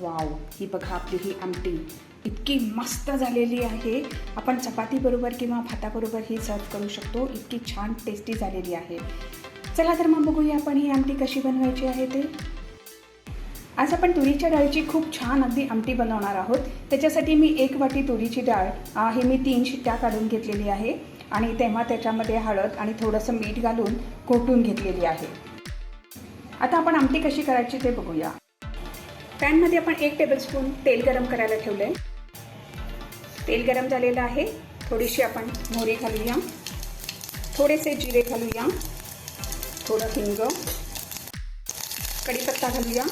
Wow ही बघा आपली ही आमटी. इतकी मस्त झालेली आहे. आपण चपातीबरोबर किंवा भाताबरोबर ही सर्व करू शकतो. इतकी छान टेस्टी झालेली आहे. चला तर मग बघूया आपण ही आमटी कशी बनवायची आहे ते. आज आपण तुरीच्या डाळीची खूप छान अगदी आमटी बनवणार आहोत. त्याच्यासाठी मी एक वाटी तुरीची डाळ हे मी तीन शिट्ट्या काढून घेतलेली आहे. आणि तेव्हा त्याच्यामध्ये हळद आणि थोडंसं मीठ घालून कोटून घेतलेली आहे. आता आपण आमटी कशी करायची ते बघूया. पॅनमध्ये आपण एक टेबलस्पून तेल गरम करायला ठेवलं आहे तेल गरम झालेलं आहे. थोडीशी आपण मोहरी घालूया. थोडेसे जिरे घालूया. थोडं हिंग. कढीपत्ता घालूया.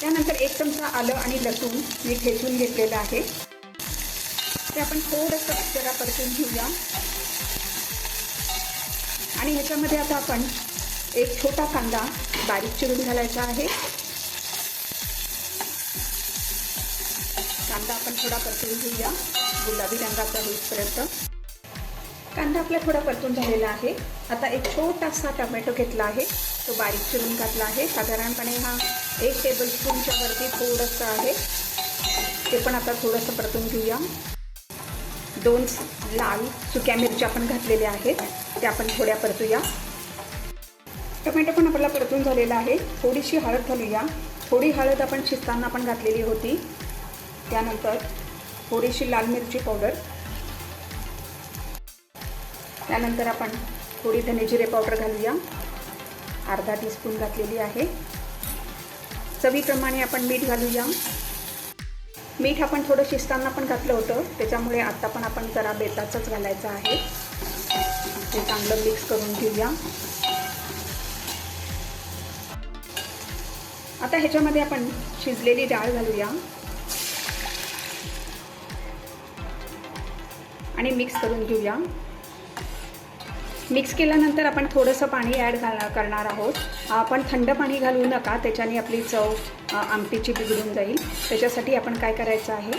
त्यानंतर एक चमचा आलं आणि लसूण मी ठेचून घेतलेलं आहे. ते आपण थोडंसं जरा परतून घेऊया. आणि ह्याच्यामध्ये आता आपण एक छोटा कांदा बारीक चिरून घालायचा आहे. आपण थोडा परतून घेऊया. गुलाबी रंगाचा होईपर्यंत कांदा आपला थोडा परतून झालेला आहे. आता एक छोटासा टोमॅटो घेतला आहे. तो बारीक चिरून घातला आहे. साधारणपणे हा एक टेबल स्पूनच्या वरती थोडंसं आहे. ते पण आता थोडंसं परतून घेऊया. दोन लाल सुक्या मिरच्या पण घातलेल्या आहेत. त्या आपण थोड्या परतूया. टोमॅटो पण आपला परतून झालेला आहे. थोडीशी हळद घालूया. थोडी हळद आपण शिजताना पण घातलेली होती. त्यानंतर थोडीशी लाल मिरची पावडर. त्यानंतर आपण थोडी धनेजिरे पावडर घालूया. अर्धा टीस्पून घातलेली आहे. चवीप्रमाणे आपण मीठ घालूया. मीठ आपण थोडं शिजताना पण घातलं होतं. त्याच्यामुळे आत्ता पण आपण जरा बेताचंच घालायचं आहे. ते चांगलं मिक्स करून घेऊया. आता ह्याच्यामध्ये आपण शिजलेली डाळ घालूया. आणि मिक्स करून घेऊया. मिक्स केल्यानंतर आपण थोडंसं पाणी ॲड घाल करणार आहोत. आपण थंड पाणी घालू नका त्याच्याने आपली चव आमटीची बिघडून जाईल. त्याच्यासाठी आपण काय करायचं आहे?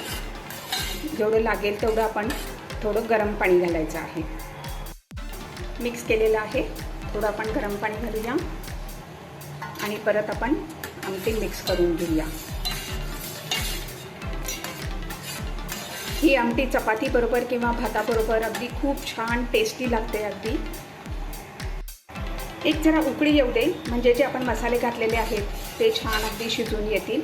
जेवढं लागेल तेवढं आपण थोडं गरम पाणी घालायचं आहे. मिक्स केलेलं आहे. थोडं आपण गरम पाणी घालूया. आणि परत आपण आमटी मिक्स करून घेऊया. ही आमटी चपातीबरोबर किंवा भाताबरोबर अगदी खूप छान टेस्टी लागते अगदी. एक जरा उकळी येऊ दे म्हणजे जे आपण मसाले घातलेले आहेत ते छान अगदी शिजून येतील.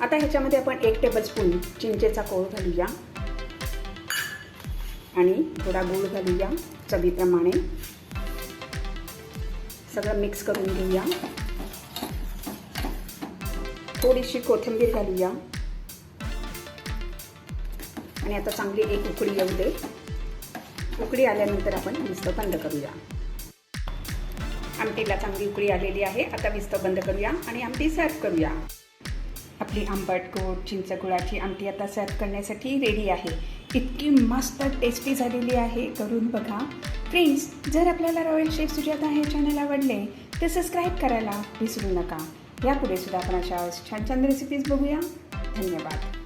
आता ह्याच्यामध्ये आपण एक टेबलस्पून चिंचेचा कोळ घालूया. आणि थोडा गूळ घालूया चवीप्रमाणे. सगळं मिक्स करून घेऊया. थोडीशी कोथिंबीर घालूया. आणि आता चांगली एक उकळी येऊ दे. उकळी आल्यानंतर आपण विस्त बंद करूया. आमटीला चांगली उकळी आलेली आहे. आता विस्त बंद करूया आणि आमटी सर्व करूया. आपली आंबट गोड चिंच आमटी आता सर्व करण्यासाठी रेडी आहे. इतकी मस्त टेस्टी झालेली आहे. करून बघा. फ्रेंड्स जर आपल्याला रॉयल शेफ सुजाता हे चॅनल आवडले तर सबस्क्राईब करायला विसरू नका. यापुढे सुद्धा आपण अशा छान छान रेसिपीज बघूया. धन्यवाद.